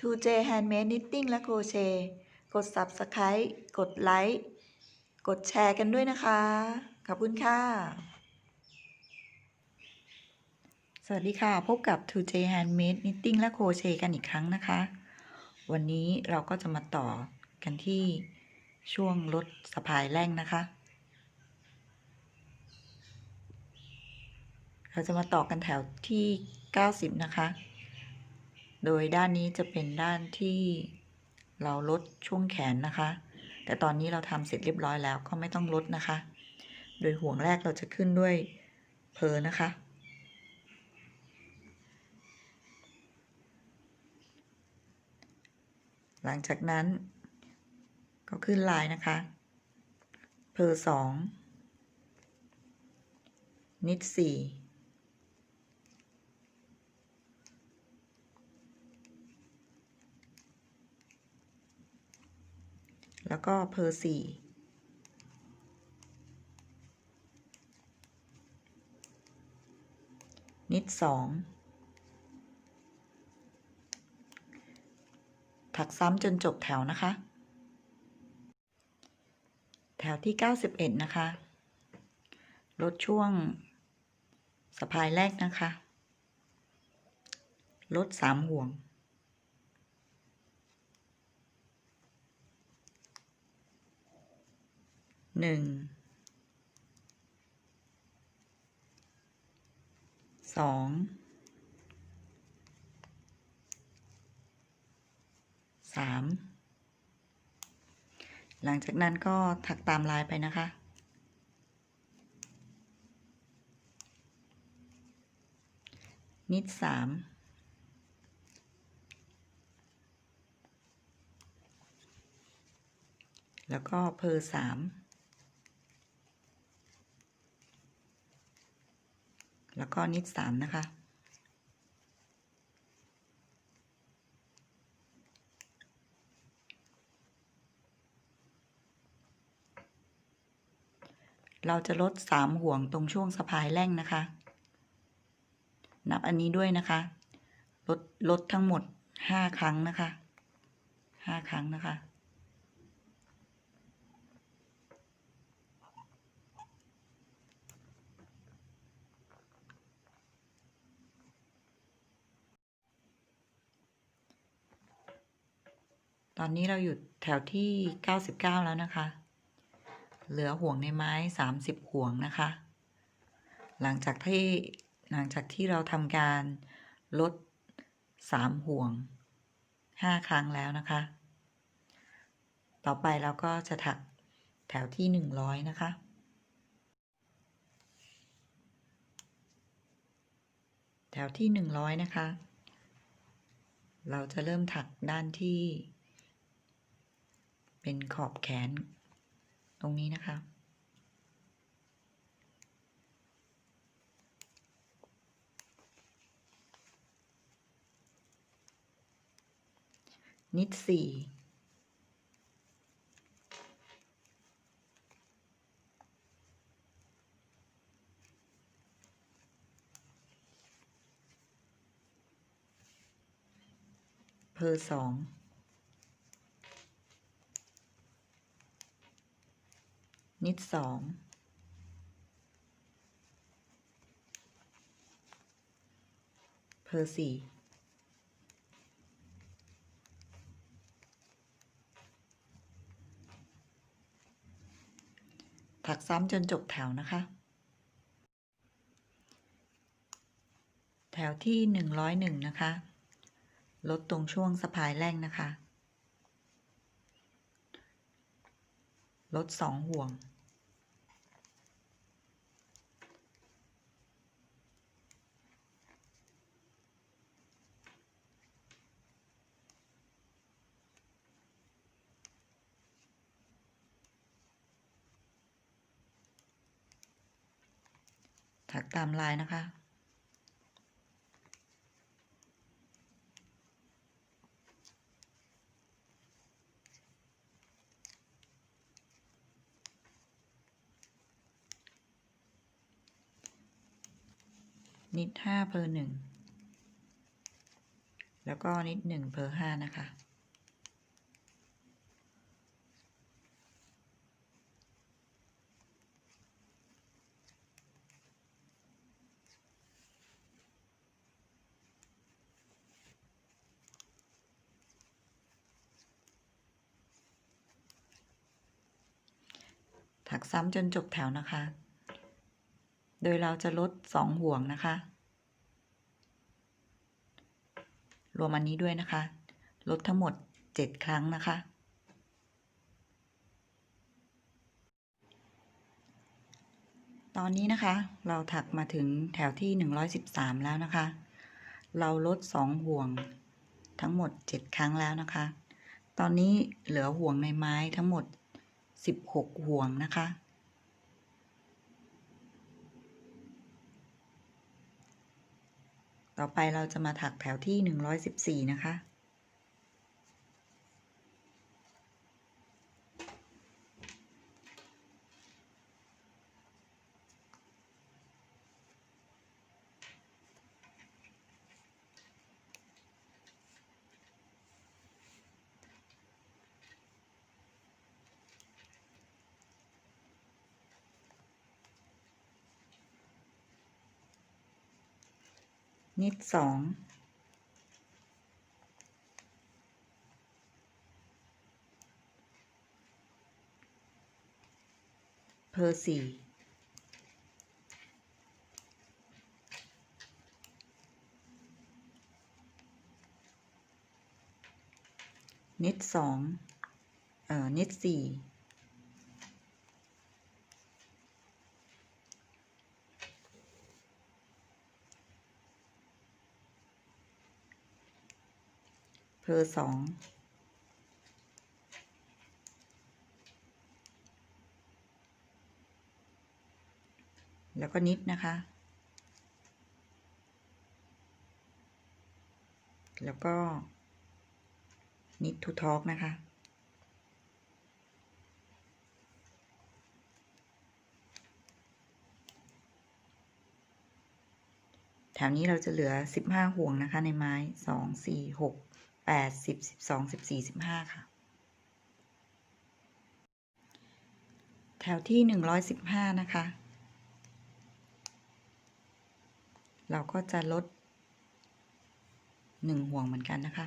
2J Handmade Knitting และ Crochet กด Subscribe กดไลค์กดแชร์กันด้วยนะคะ ขอบคุณค่ะ สวัสดีค่ะ พบกับ 2J Handmade Knitting และ Crochet กันอีกครั้งนะคะ วันนี้เราก็จะมาต่อกันที่ช่วงลดสะพายแร่งนะคะ เราจะมาต่อกันแถวที่ 90 นะคะ โดยด้านนี้จะเป็นด้านที่เราลดช่วงแขนนะคะ แต่ตอนนี้เราทำเสร็จเรียบร้อยแล้วก็ไม่ต้องลดนะคะ โดยห่วงแรกเราจะขึ้นด้วยเพอนะคะ หลังจากนั้น ก็ขึ้นลายนะคะ เพอสองนิดสี่ แล้วก็เพอร์สี่นิดสองถักซ้ำจนจบแถวนะคะ แถวที่ 91 นะคะ ลดช่วงสะพายแรกนะคะ ลดสามห่วง หนึ่งสองสามหลังจากนั้นก็ถักตามลายไปนะคะนิดสามแล้วก็เพอสาม แล้วก็นิดสามนะคะ เราจะลดสามห่วงตรงช่วงสะพายแร่งนะคะ นับอันนี้ด้วยนะคะ ลดลดทั้งหมดห้าครั้งนะคะห้าครั้งนะคะ ตอนนี้เราอยู่แถวที่ 99 แล้วนะคะ เหลือห่วงในไม้ 30 ห่วงนะคะ หลังจากที่หลังจากที่เราทำการลด 3 ห่วง 5 ครั้งแล้วนะคะ ต่อไปเราก็จะถักแถวที่ 100 นะคะแถวที่ 100 นะคะ เราจะเริ่มถักด้านที่ เป็นขอบแขน ตรงนี้นะคะ นิดสี่เพอสอง นิดสองเพอร์สี่ถักซ้ำจนจบแถวนะคะ แถวที่หนึ่งร้อยหนึ่งนะคะ ลดตรงช่วงสะพายแร่งนะคะ ลดสองห่วง ถักตามลายนะคะ นิดห้าเพอหนึ่งแล้วก็นิดหนึ่งเพอห้านะคะ ถักซ้ำจนจบแถวนะคะ โดยเราจะลดสองห่วงนะคะ รวมอันนี้ด้วยนะคะ ลดทั้งหมดเจ็ดครั้งนะคะ ตอนนี้นะคะ เราถักมาถึงแถวที่113แล้วนะคะ เราลด2ห่วงทั้งหมด7ครั้งแล้วนะคะ ตอนนี้เหลือห่วงในไม้ทั้งหมด 16 ห่วงนะคะ ต่อไปเราจะมาถักแถวที่ 114 นะคะ นิดสองเพอร์สี่นิดสองเอ่อนิดสี่ เพอสองแล้วก็นิดนะคะ แล้วก็นิดทูทอกนะคะ แถวนี้เราจะเหลือ 15 ห่วงนะคะในไม้ 2 4 6 8 10 12 14 15ค่ะ แถวที่115นะคะ เราก็จะลด1ห่วงเหมือนกันนะคะ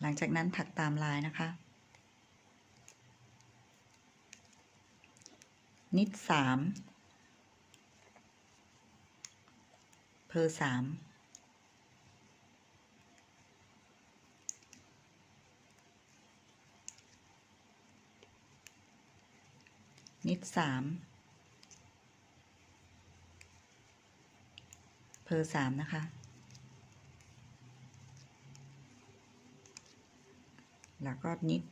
หลังจากนั้นถักตามลายนะคะ นิดสาม เพอสามนิดสามเพอสามนะคะ แล้วก็นิด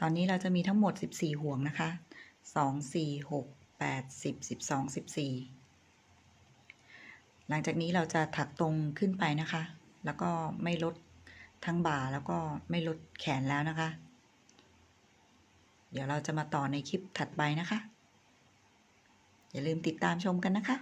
ตอนนี้เราจะมีทั้งหมด 14 ห่วงนะคะ 2 4 6 8 10 12 14 หลังจากนี้เราจะถักตรงขึ้นไปนะคะ แล้วก็ไม่ลดทั้งบ่าแล้วก็ไม่ลดแขนแล้วนะคะ เดี๋ยวเราจะมาต่อในคลิปถัดไปนะคะ อย่าลืมติดตามชมกันนะคะ